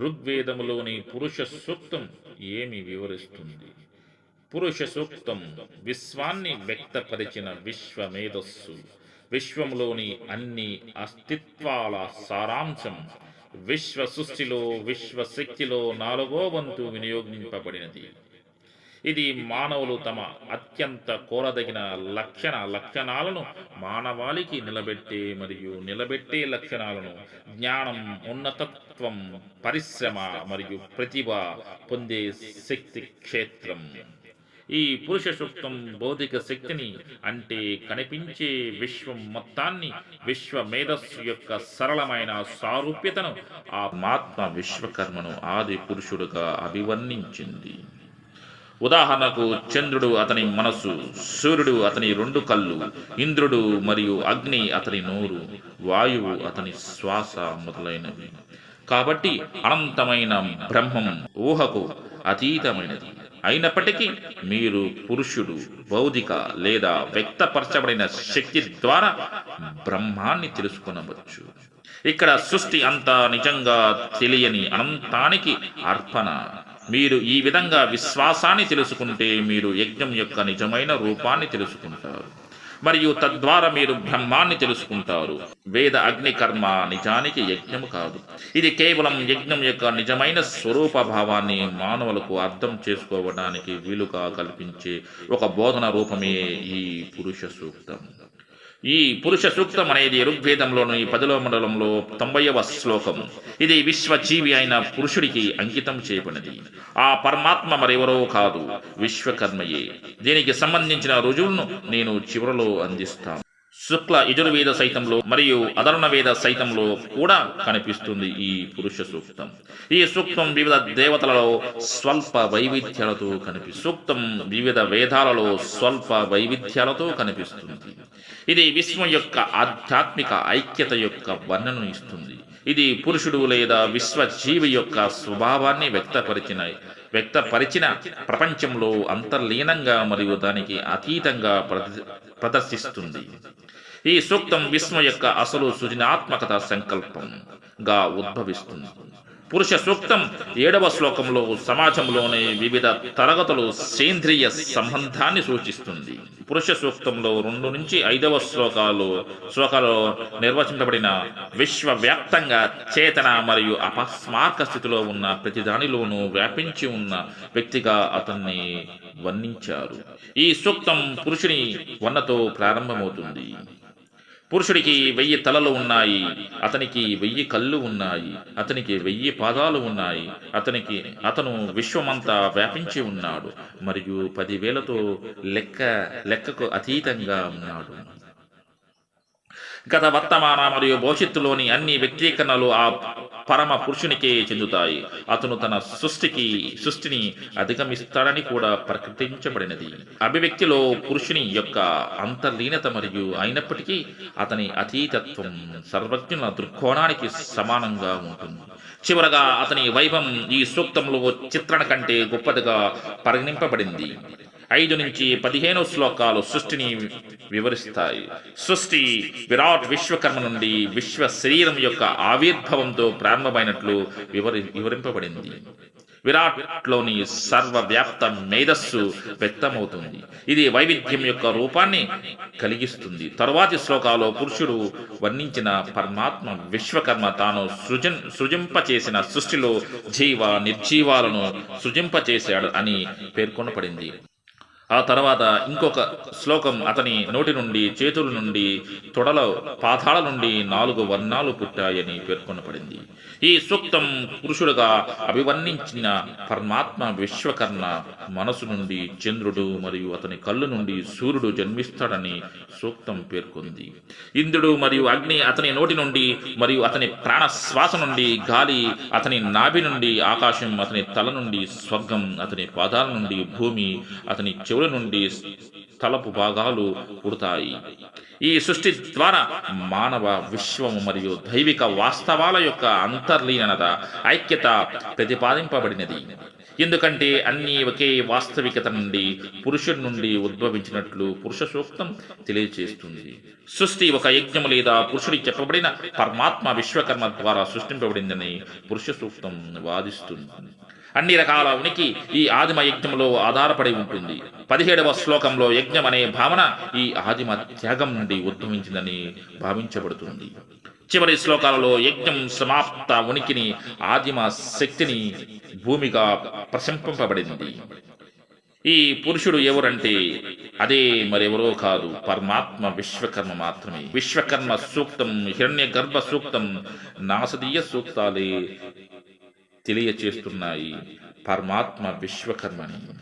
ఋగ్వేదములోని పురుష సూక్తం ఏమి వివరిస్తుంది? పురుష సూక్తం విశ్వాన్ని వ్యక్తపరిచిన విశ్వమేధస్సు. విశ్వంలోని అన్ని అస్తిత్వాల సారాంశం విశ్వ సృష్టిలో విశ్వశక్తిలో నాలుగో వంతు వినియోగింపబడినది. ఇది మానవులు తమ అత్యంత కోరదగిన లక్షణ లక్షణాలను మానవాళికి నిలబెట్టే మరియు నిలబెట్టే లక్షణాలను జ్ఞానం ఉన్నతత్వం పరిశ్రమ మరియు ప్రతిభ పొందే శక్తి క్షేత్రం. ఈ పురుష సూక్తం భౌతిక శక్తిని అంటే కనిపించే విశ్వం మొత్తాన్ని విశ్వ మేధస్సు యొక్క సరళమైన సారూప్యతను ఆ మాత్మ విశ్వకర్మను ఆది పురుషుడుగా అభివర్ణించింది. ఉదాహరణకు చంద్రుడు అతని మనస్సు సూర్యుడు అతని రెండు కళ్ళు ఇంద్రుడు మరియు అగ్ని అతని నోరు వాయువు అతని శ్వాస మొదలైనవి. కాబట్టి అనంతమైన బ్రహ్మం ఊహకు అతీతమైనది. అయినప్పటికీ మీరు పురుషుడు భౌతిక లేదా వ్యక్తపరచబడిన శక్తి ద్వారా బ్రహ్మాన్ని తెలుసుకొనవచ్చు. ఇక్కడ సృష్టి అంతా నిజంగా తెలియని అనంతానికి అర్పణ. మీరు ఈ విధంగా విశ్వాసాన్ని తెలుసుకుంటే మీరు యజ్ఞం యొక్క నిజమైన రూపాన్ని తెలుసుకుంటారు. మరియు తద్వారా మీరు బ్రహ్మాన్ని తెలుసుకుంటారు. వేద అగ్ని కర్మ నిజానికి యజ్ఞము కాదు. ఇది కేవలం యజ్ఞం యొక్క నిజమైన స్వరూప భావాన్ని మానవులకు అర్థం చేసుకోవడానికి వీలుగా కల్పించే ఒక బోధన రూపమే ఈ పురుష సూక్తం. ఈ పురుష సూక్తం అనేది ఈ పదిలో మండలంలో తొంభైవ శ్లోకం. ఇది విశ్వజీవి అయిన పురుషుడికి అంకితం చేయబడినది. ఆ పరమాత్మ మరెవరో కాదు విశ్వకర్మయే. దీనికి సంబంధించిన రుజువులను నేను చివరలో అందిస్తాను. శుక్ల యజుర్వేద సైతంలో మరియు అధర్ణ వేద సైతంలో కూడా కనిపిస్తుంది ఈ పురుష సూక్తం. ఈ సూక్తం వివిధ దేవతలలో స్వల్ప వైవిధ్యాలతో కనిపి సూక్తం వివిధ వేదాలలో స్వల్ప వైవిధ్యాలతో కనిపిస్తుంది. ఇది విశ్వం యొక్క ఆధ్యాత్మిక ఐక్యత యొక్క వర్ణను ఇస్తుంది. ఇది పురుషుడు లేదా విశ్వజీవి యొక్క స్వభావాన్ని వ్యక్తపరిచిన వ్యక్తపరిచిన ప్రపంచంలో అంతర్లీనంగా మరియు దానికి అతీతంగా ప్రదర్శిస్తుంది. ఈ సూక్తం విశ్వ యొక్క అసలు సృజనాత్మకత సంకల్పంగా ఉద్భవిస్తుంది. పురుష సూక్తం ఏడవ శ్లోకంలో సమాజంలోని వివిధ తరగతులు సేంద్రియ సంబంధాన్ని సూచిస్తుంది. పురుష సూక్తంలో రెండు నుంచి ఐదవ శ్లోకాలు శ్లోకాలలో నిర్వచించబడిన విశ్వవ్యాప్తంగా చేతన మరియు అపస్మారక స్థితిలో ఉన్న ప్రతిదానిలోనూ వ్యాపించి ఉన్న వ్యక్తిగా అతన్ని వర్ణించారు. ఈ సూక్తం పురుషుని వర్ణతో ప్రారంభమవుతుంది. పురుషుడికి వెయ్యి తలలు ఉన్నాయి అతనికి వెయ్యి కళ్ళు ఉన్నాయి అతనికి వెయ్యి పాదాలు ఉన్నాయి అతనికి అతను విశ్వమంతా వ్యాపించి ఉన్నాడు మరియు పదివేలతో లెక్క లెక్కకు అతీతంగా ఉన్నాడు. గత వర్తమాన మరియు భవిష్యత్తులోని అన్ని వ్యక్తీకరణలు ఆ పరమ పురుషునికే చెందుతాయి. అతను తన సృష్టికి సృష్టిని అధిగమిస్తాడని కూడా ప్రకటించబడినది. అభివ్యక్తిలో పురుషుని యొక్క అంతర్లీనత మరియు అయినప్పటికీ అతని అతీతత్వం సర్వజ్ఞుల దృక్కోణానికి సమానంగా ఉంటుంది. చివరగా అతని వైభవం ఈ సూక్తంలో చిత్రణ కంటే గొప్పదిగా పరిగణింపబడింది. ఐదు నుంచి పదిహేను శ్లోకాలు సృష్టిని వివరిస్తాయి. సృష్టి విరాట్ విశ్వకర్మ నుండి విశ్వ శరీరం యొక్క ఆవిర్భావంతో ప్రారంభమైనట్లు వివరి వివరింపబడింది. విరాట్లోని సర్వవ్యాప్త మేధస్సు వ్యక్తమవుతుంది. ఇది వైవిధ్యం యొక్క రూపాన్ని కలిగిస్తుంది. తరువాతి శ్లోకాలో పురుషుడు వర్ణించిన పరమాత్మ విశ్వకర్మ తాను సృజన్ సృజింపచేసిన సృష్టిలో జీవ నిర్జీవాలను సృజింపచేశాడు అని పేర్కొనబడింది. ఆ తర్వాత ఇంకొక శ్లోకం అతని నోటి నుండి చేతుల నుండి తొడల పాతాల నుండి నాలుగు వర్ణాలు పుట్టాయని పేర్కొనబడింది. ఈ సూక్తం పురుషుడుగా అభివర్ణించిన పరమాత్మ విశ్వకర్ణ మనసు నుండి చంద్రుడు మరియు అతని కళ్ళు నుండి సూర్యుడు జన్మిస్తాడని సూక్తం పేర్కొంది. ఇంద్రుడు మరియు అగ్ని అతని నోటి నుండి మరియు అతని ప్రాణ శ్వాస నుండి గాలి అతని నాభి నుండి ఆకాశం అతని తల నుండి స్వర్గం అతని పాదాల నుండి భూమి అతని చెవుల నుండి తలపు భాగాలు పుడతాయి. ఈ సృష్టి ద్వారా మానవ విశ్వము మరియు దైవిక వాస్తవాల యొక్క అంతర్లీనత ఐక్యత ప్రతిపాదింపబడినది. ఎందుకంటే అన్ని ఒకే వాస్తవికత నుండి పురుషుడి నుండి ఉద్భవించినట్లు పురుష సూక్తం తెలియజేస్తుంది సృష్టి ఒక యజ్ఞము లేదా పురుషుడి చెప్పబడిన పరమాత్మ విశ్వకర్మ ద్వారా సృష్టింపబడిందని పురుష సూక్తం వాదిస్తుంది. అన్ని రకాల ఉనికి ఈ ఆదిమ యజ్ఞంలో ఆధారపడి ఉంటుంది. పదిహేడవ శ్లోకంలో యజ్ఞం అనే భావన ఈ ఆదిమ త్యాగం నుండి ఉద్భవించిందని భావించబడుతుంది. చివరి శ్లోకాలలో యజ్ఞం సమాప్త ఉనికిని ఆదిమ శక్తిని భూమిగా ప్రశంపింపబడింది ఈ పురుషుడు ఎవరంటే అదే మరెవరో కాదు పరమాత్మ విశ్వకర్మ మాత్రమే. విశ్వకర్మ సూక్తం హిరణ్య గర్భ సూక్తం నాసదీయ సూక్తాలే తెలియచేస్తున్నాయి. పరమాత్మ విశ్వకర్మని.